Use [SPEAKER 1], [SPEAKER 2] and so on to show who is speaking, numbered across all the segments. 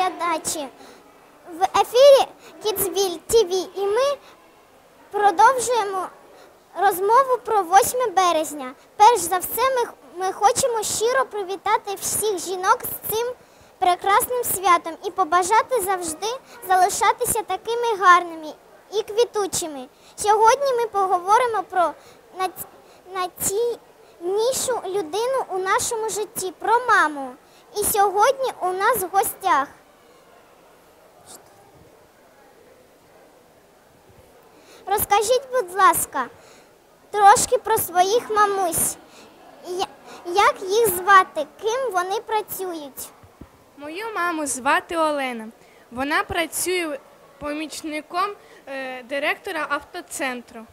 [SPEAKER 1] телепередачі в ефірі Kidsville TV і ми продовжуємо розмову про 8 березня. Перш за все, ми, ми хочемо щиро привітати всіх жінок з цим прекрасним святом і побажати завжди залишатися такими гарними і квітучими. Сьогодні ми поговоримо про найціннішу людину у нашому житті, про маму. І сьогодні у нас в гостях Розкажіть, будь ласка, трошки про своїх мамусь. Як їх звати, ким вони працюють?
[SPEAKER 2] Мою маму звати Олена. Вона працює помічником е, директора автоцентру.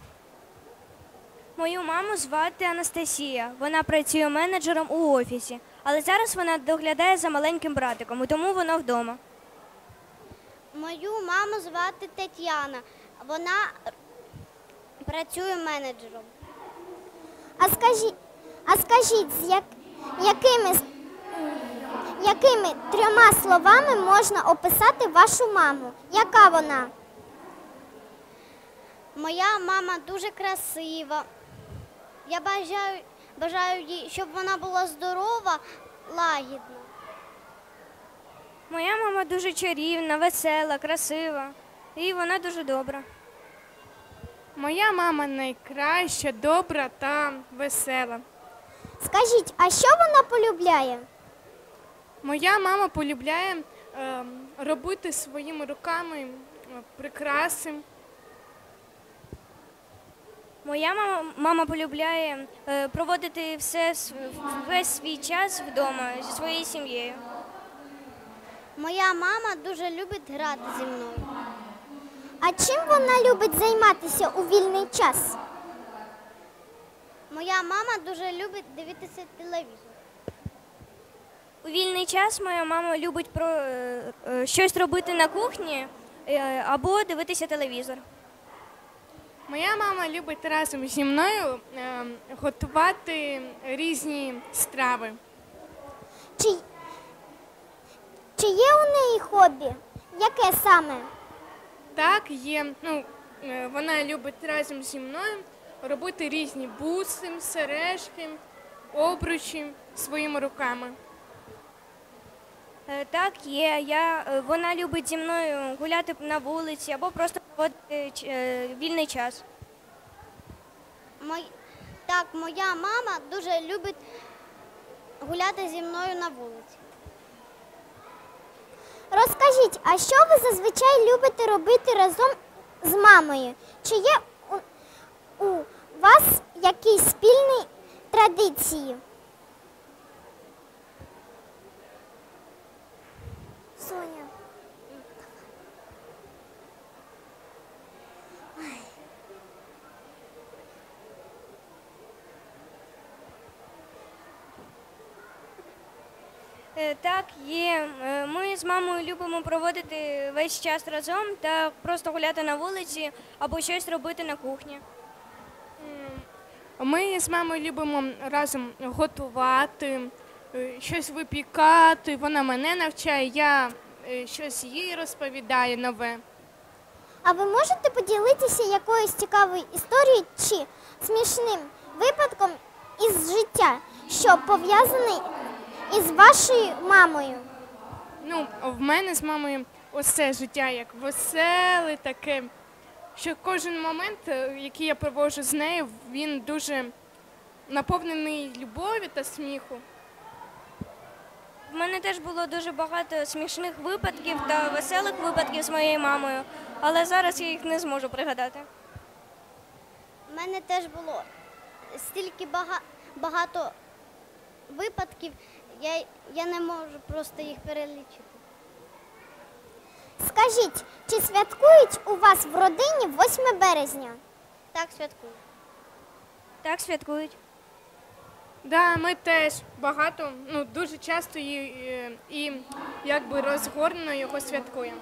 [SPEAKER 3] Мою маму звати Анастасія. Вона працює менеджером у офісі, але зараз вона доглядає за маленьким братиком, і тому вона вдома.
[SPEAKER 1] Мою маму звати Тетяна. Вона працює менеджером. А скажіть, а скажіть, з як, якими, якими трьома словами можна описати вашу маму? Яка вона? Моя мама дуже красива. Я бажаю, бажаю їй, щоб вона була здорова, лагідна.
[SPEAKER 3] Моя мама дуже чарівна, весела, красива, і вона дуже добра.
[SPEAKER 2] Моя мама найкраща, добра та весела.
[SPEAKER 1] Скажіть, а що вона полюбляє?
[SPEAKER 2] Моя мама полюбляє е, робити своїми руками е, прикраси.
[SPEAKER 3] Моя мама, мама полюбляє е, проводити все, с- весь свій час вдома зі своєю сім'єю.
[SPEAKER 1] Моя мама дуже любить грати зі мною. А чим вона любить займатися у вільний час? Моя мама дуже любить дивитися телевізор.
[SPEAKER 3] У вільний час моя мама любить про, е, е, щось робити на кухні е, або дивитися телевізор.
[SPEAKER 2] Моя мама любить разом зі мною е, готувати різні страви.
[SPEAKER 1] Чи, чи є у неї хобі? Яке саме?
[SPEAKER 2] Так, є. Ну, е, вона любить разом зі мною робити різні буси, сережки, обручі своїми руками.
[SPEAKER 3] Е, Так, є. Я, е, вона любить зі мною гуляти на вулиці або просто проводити вільний час.
[SPEAKER 1] Мой... Так, моя мама дуже любить гуляти зі мною на вулиці. Розкажіть, а що ви зазвичай любите робити разом з мамою? Чи є у, у вас якісь спільні традиції? Соня.
[SPEAKER 3] Е, Так, є. Е, Ми з мамою любимо проводити весь час разом та просто гуляти на вулиці або щось робити на кухні.
[SPEAKER 2] Ми з мамою любимо разом готувати, е, щось випікати. Вона мене навчає, я е, щось їй розповідаю нове.
[SPEAKER 1] А ви можете поділитися якоюсь цікавою історією чи смішним випадком із життя, що пов'язаний із вашою мамою?
[SPEAKER 2] Ну, в мене з мамою усе життя як веселе, таке, що кожен момент, е, який я проводжу з нею, він дуже наповнений любові та сміху.
[SPEAKER 3] В мене теж було дуже багато смішних випадків та веселих випадків з моєю мамою, але зараз я їх не зможу пригадати.
[SPEAKER 1] У мене теж було стільки бага- багато випадків, я, я не можу просто їх перелічити. Скажіть, чи святкують у вас в родині 8 березня? Так, святкують.
[SPEAKER 3] Так святкують.
[SPEAKER 2] Да, ми теж багато, ну дуже часто і, і, і якби розгорнено його святкуємо.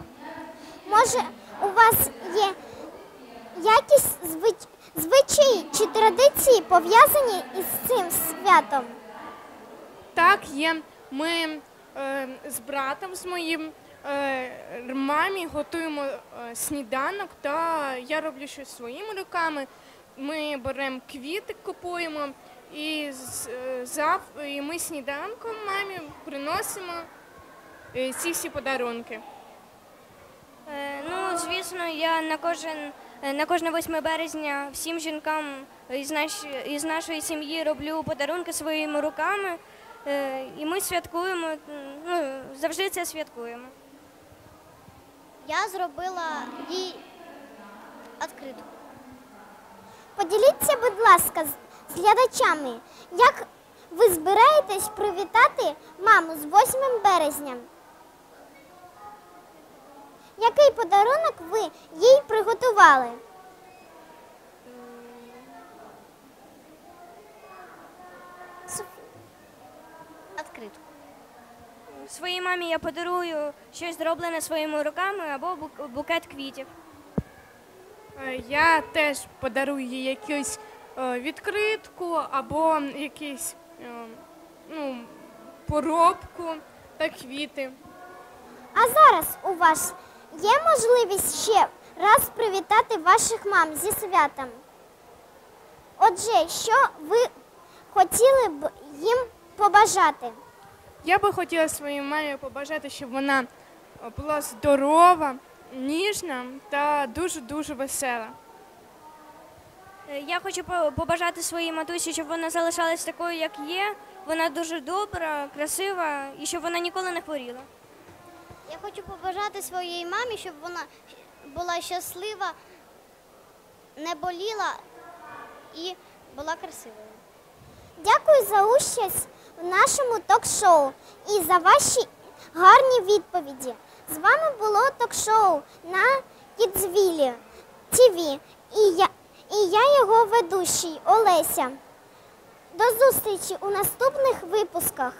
[SPEAKER 1] Може, у вас є якісь звич- звичаї чи традиції пов'язані із цим святом?
[SPEAKER 2] Так, є. Ми е, з братом з моїм е, мамі готуємо е, сніданок, та я роблю щось своїми руками. Ми беремо квіти, купуємо, і, з- е, зав, і ми сніданком мамі приносимо е, ці всі подарунки.
[SPEAKER 3] Е, Ну, звісно, я на кожен е, на кожне 8 березня всім жінкам із, наш, із нашої сім'ї роблю подарунки своїми руками. Е, І ми святкуємо, ну, завжди це святкуємо.
[SPEAKER 1] Я зробила їй відкритку. Поділіться, будь ласка, з, з глядачами, як ви збираєтесь привітати маму з 8 березня? Який подарунок ви їй приготували? Відкритку.
[SPEAKER 3] Своїй мамі я подарую щось зроблене своїми руками або букет квітів.
[SPEAKER 2] Е, Я теж подарую їй якусь е, відкритку або якусь е, ну, поробку та квіти.
[SPEAKER 1] А зараз у вас є можливість ще раз привітати ваших мам зі святом. Отже, що ви хотіли б їм побажати?
[SPEAKER 2] Я би хотіла своїй мамі побажати, щоб вона е, була здорова, ніжна та дуже-дуже весела.
[SPEAKER 3] Е, Я хочу побажати своїй матусі, щоб вона залишалась такою, як є. Вона дуже добра, красива і щоб вона ніколи не хворіла.
[SPEAKER 1] Я хочу побажати своїй мамі, щоб вона була щаслива, не боліла і була красивою. Дякую за участь в нашому ток-шоу і за ваші гарні відповіді. З вами було ток-шоу на Кідзвілі ТВ і я, і я його ведучий Олеся. До зустрічі у наступних випусках.